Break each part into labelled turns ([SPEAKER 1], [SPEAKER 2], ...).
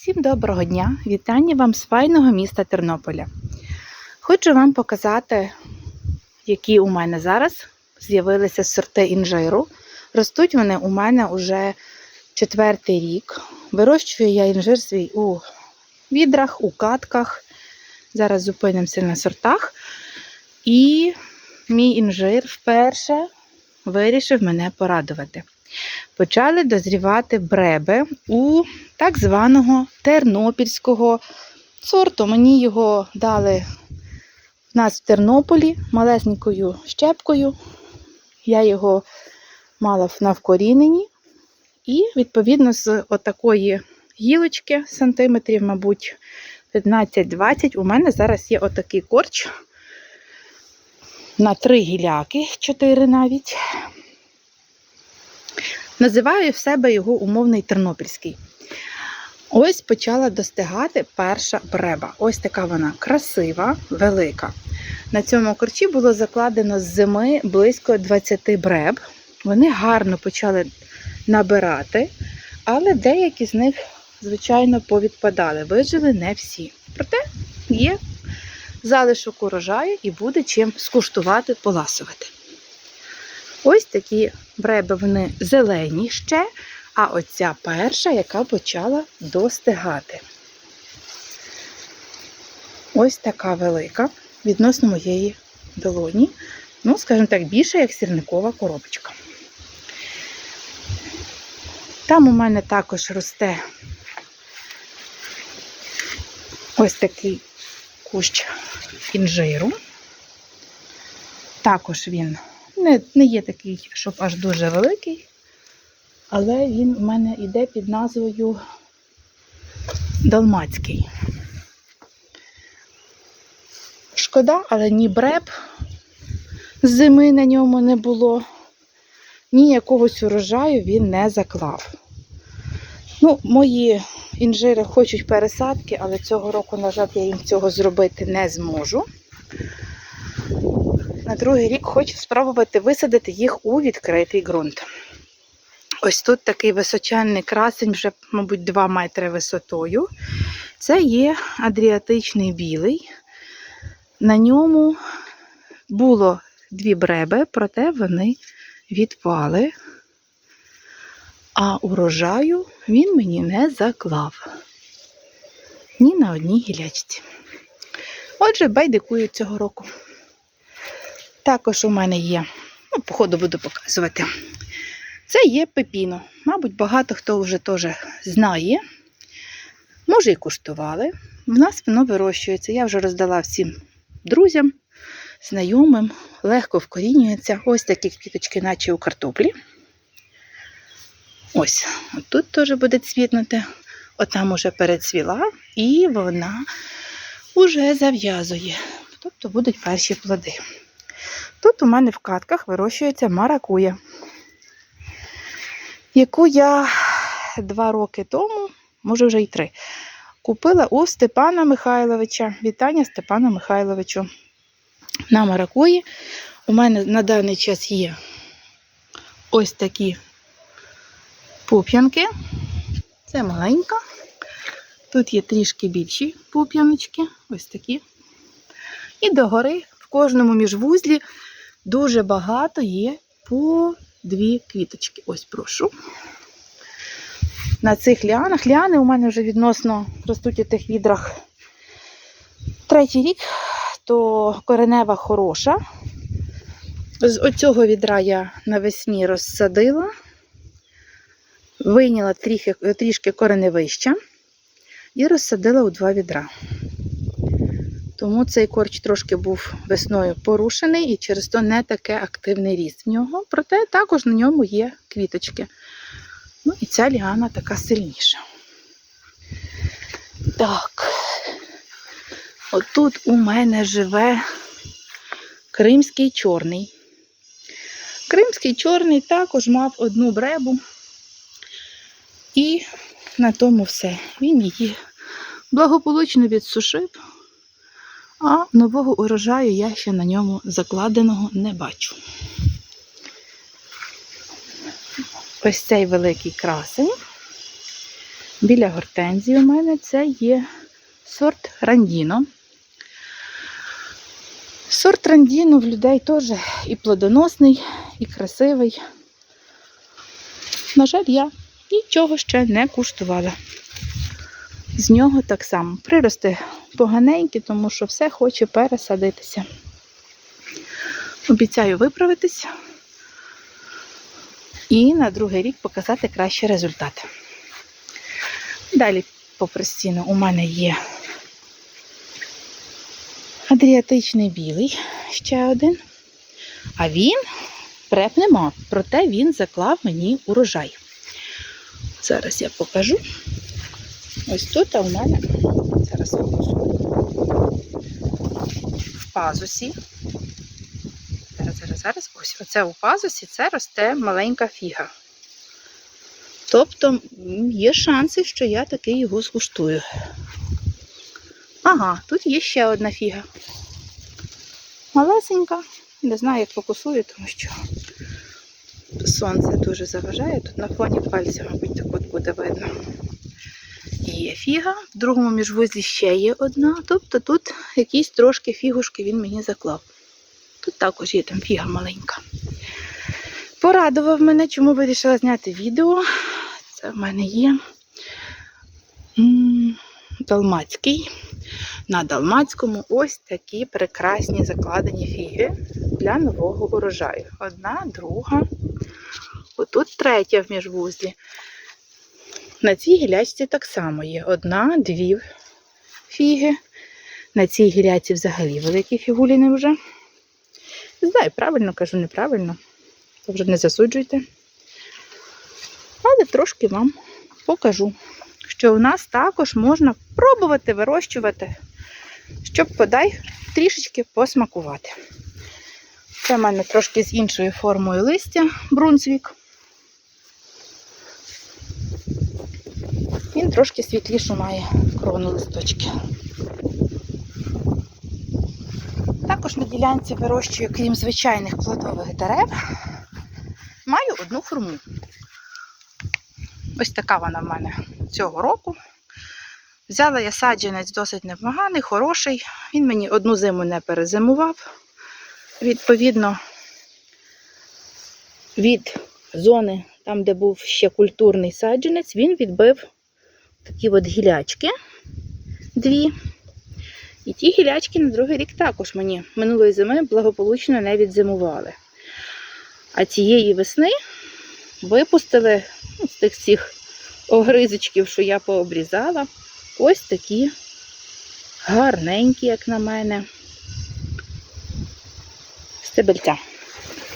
[SPEAKER 1] Всім доброго дня! Вітання вам з файного міста Тернополя. Хочу вам показати, які у мене зараз з'явилися сорти інжиру. Ростуть вони у мене уже четвертий рік. Вирощую я інжир свій у відрах, у катках. Зараз зупинимося на сортах. І мій інжир вперше вирішив мене порадувати. Почали дозрівати бреби у так званого тернопільського сорту. Мені його дали в нас в Тернополі малесенькою щепкою. Я його мала на вкоріненні. І, відповідно, з отакої гілочки, сантиметрів, мабуть, 15-20, у мене зараз є отакий корч на три гіляки, чотири навіть. Називаю в себе його умовний тернопільський. Ось почала достигати перша бреба. Ось така вона красива, велика. На цьому корчі було закладено з зими близько 20 бреб. Вони гарно почали набирати, але деякі з них, звичайно, повідпадали. Вижили не всі. Проте є залишок урожаю і буде чим скуштувати, поласувати. Ось такі бреби вони зелені ще, а оця перша, яка почала достигати. Ось така велика відносно моєї долоні. Ну, скажімо так, більше, як сірникова коробочка. Там у мене також росте ось такий кущ інжиру. Також він не, не є такий, щоб аж дуже великий, але він у мене йде під назвою Далмацький. Шкода, але ні бреб зими на ньому не було, ні якогось урожаю він не заклав. Ну, мої інжири хочуть пересадки, але цього року, на жаль, я їм цього зробити не зможу. На другий рік хочу спробувати висадити їх у відкритий ґрунт. Ось тут такий височенний красень, вже, мабуть, 2 метри висотою. Це є адріатичний білий. На ньому було дві бреби, проте вони відпали. А урожаю він мені не заклав. Ні на одній гілячці. Отже, байдикую цього року. Також у мене є, ну, походу буду показувати. Це є пепіно. Мабуть, багато хто вже теж знає. Може, і куштували. В нас воно вирощується. Я вже роздала всім друзям, знайомим, легко вкорінюється. Ось такі квіточки, наче у картоплі. Ось, тут теж буде цвітнути. Отам уже перецвіла, і вона вже зав'язує. Тобто будуть перші плоди. Тут у мене в катках вирощується маракуя, яку я два роки тому, може вже й три, купила у Степана Михайловича. Вітання Степану Михайловичу. На маракуї. У мене на даний час є ось такі пуп'янки. Це маленька. Тут є трішки більші пуп'яночки, ось такі. І догори в кожному міжвузлі дуже багато є по дві квіточки. Ось прошу. На цих ліанах. Ліани у мене вже відносно ростуть у тих відрах третій рік, то коренева хороша. З оцього відра я навесні розсадила, вийняла трішки, кореневища і розсадила у два відра. Тому цей корч трошки був весною порушений і через то не таке активний ріст в нього. Проте також на ньому є квіточки. Ну і ця ліана така сильніша. Так, отут у мене живе кримський чорний. Кримський чорний також мав одну бребу. І на тому все. Він її благополучно відсушив. А нового урожаю я ще на ньому закладеного не бачу. Ось цей великий красень. Біля гортензії у мене це є сорт Рандіно. Сорт Рандіно в людей теж і плодоносний, і красивий. На жаль, я нічого ще не куштувала. З нього так само. Прирости поганенькі, тому що все хоче пересадитися. Обіцяю виправитись і на другий рік показати кращий результат. Далі по простіну у мене є адріатичний білий, ще один. А він преп нема, проте він заклав мені урожай. Зараз я покажу. Ось тут у мене зараз. В пазусі. Зараз, зараз, зараз. Ось оце у пазусі це росте маленька фіга. Тобто є шанси, що я таки його скуштую. Ага, тут є ще одна фіга. Малесенька. Не знаю, як фокусую, тому що сонце дуже заважає. Тут на фоні пальця, мабуть, так от буде видно. Є фіга, в другому міжвузлі ще є одна. Тобто тут якісь трошки фігушки він мені заклав. Тут також є там фіга маленька. Порадував мене, чому вирішила зняти відео. Це в мене є далмацький. На далмацькому ось такі прекрасні закладені фіги для нового урожаю. Одна, друга. Отут третя в міжвузлі. На цій гілячці так само є. Одна, дві фіги. На цій гіляці взагалі великі фігуліни вже. Знаю, правильно кажу, неправильно. То вже не засуджуйте. Але трошки вам покажу, що у нас також можна пробувати вирощувати, щоб подай трішечки посмакувати. Це в мене трошки з іншою формою листя Брунсвік. Він трошки світлішу має крону листочки. Також на ділянці вирощую, крім звичайних плодових дерев, маю одну хурму. Ось така вона в мене цього року. Взяла я саджанець досить непоганий, хороший. Він мені одну зиму не перезимував. Відповідно, від зони, там, де був ще культурний саджанець, він відбив такі от гілячки дві. І ті гілячки на другий рік також мені минулої зими благополучно не відзимували. А цієї весни випустили ну, з тих всіх огризочків, що я пообрізала, ось такі гарненькі, як на мене, стебельця.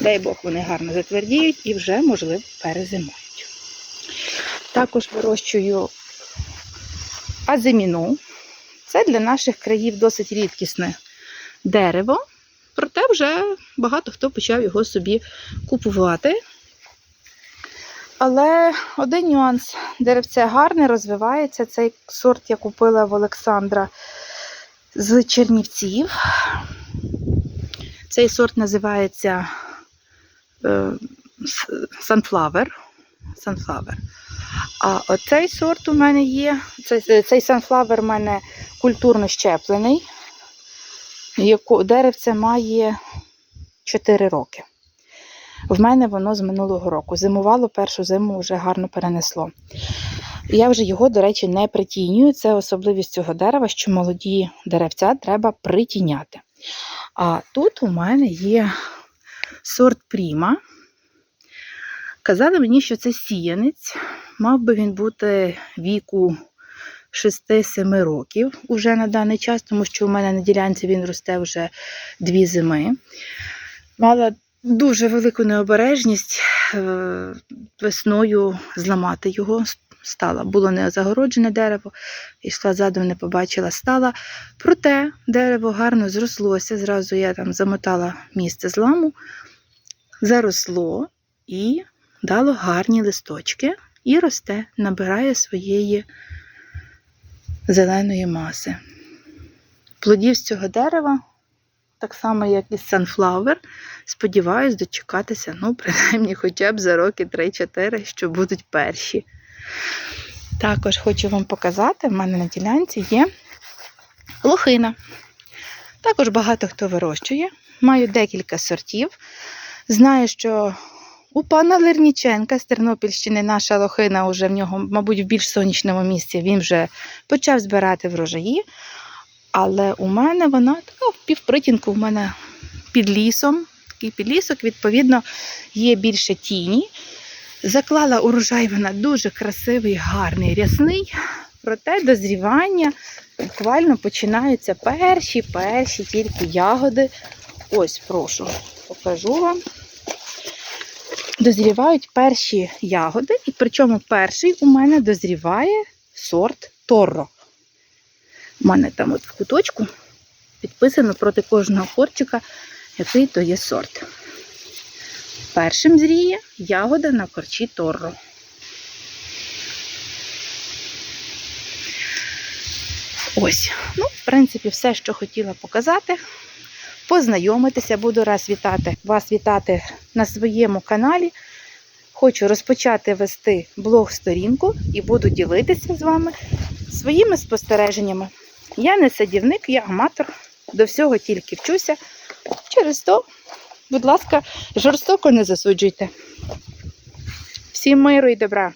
[SPEAKER 1] Дай Бог, вони гарно затвердіють і вже, можливо, перезимують. Також вирощую азиміну. Це для наших країв досить рідкісне дерево, проте вже багато хто почав його собі купувати. Але один нюанс: деревце гарне, розвивається. Цей сорт я купила в Олександра з Чернівців. Цей сорт називається е, Sunflower. Sunflower. А оцей сорт у мене є. Цей, цей Sunflower у мене культурно щеплений. Деревце має 4 роки. В мене воно з минулого року. Зимувало першу зиму вже гарно перенесло. Я вже його, до речі, не притінюю. Це особливість цього дерева, що молоді деревця треба притіняти. А тут у мене є сорт Пріма. Казали мені, що це сіянець. Мав би він бути віку 6-7 років уже на даний час, тому що у мене на ділянці він росте вже дві зими. Мала дуже велику необережність е, весною зламати його. Стала. Було не загороджене дерево, йшла задом, не побачила, стала. Проте дерево гарно зрослося. Зразу я там замотала місце зламу, заросло і дало гарні листочки і росте, набирає своєї зеленої маси. Плодів з цього дерева, так само, як і Sunflower, сподіваюсь дочекатися, ну, принаймні, хоча б за роки 3-4, що будуть перші. Також хочу вам показати, в мене на ділянці є лохина. Також багато хто вирощує. Маю декілька сортів. Знаю, що у пана Лерніченка з Тернопільщини наша лохина вже в нього, мабуть, в більш сонячному місці він вже почав збирати врожаї. Але у мене вона така в півпритінку, в мене під лісом. Такий підлісок, відповідно, є більше тіні. Заклала урожай вона дуже красивий, гарний, рясний. Проте дозрівання буквально починаються перші, перші тільки ягоди. Ось, прошу, покажу вам. Дозрівають перші ягоди, і причому перший у мене дозріває сорт Торро. У мене там от в куточку підписано проти кожного корчика, який то є сорт. Першим зріє ягода на корчі Торро. Ось, ну, в принципі, все, що хотіла показати. Познайомитися, буду раз вітати, вас вітати на своєму каналі. Хочу розпочати вести блог-сторінку і буду ділитися з вами своїми спостереженнями. Я не садівник, я аматор, до всього тільки вчуся. Через то, будь ласка, жорстоко не засуджуйте. Всім миру і добра!